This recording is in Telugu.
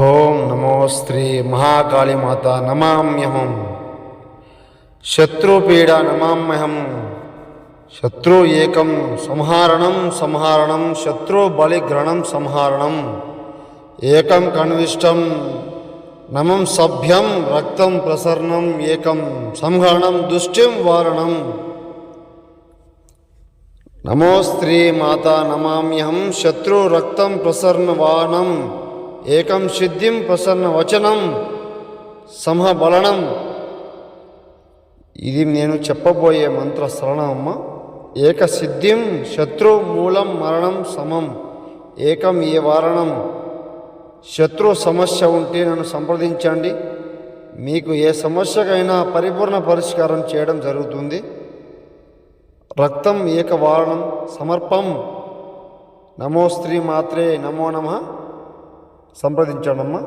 ఓం నమో శ్రీ మహాకాళీమాత నమామ్యహం. శత్రుపీడ నమామ్యహం. శత్రు ఏకం సంహారణం సంహారణం శత్రు బలిగ్రహణం సంహారణం. ఏకం కన్విష్టం నమం సభ్యం రక్తం ప్రసరణం ఏకం సంహరణం దుష్టిం వారణం. నమో స్త్రీ మాత నమామ్యహం శత్రు రక్తం ప్రసరణ వానం ఏకం సిద్ధిం ప్రసన్న వచనం సంహబలనం. ఇది నేను చెప్పబోయే మంత్ర శరణమ్మ ఏక సిద్ధిం శత్రు మూలం మరణం సమం. ఏకం ఏ వారణం? శత్రు సమస్య ఉంటే నన్ను సంప్రదించండి. మీకు ఏ సమస్యకైనా పరిపూర్ణ పరిష్కారం చేయడం జరుగుతుంది. రక్తం ఏకవారణం సమర్పం. నమో స్త్రీ మాత్రే నమో నమ. సంప్రదించానమ్మా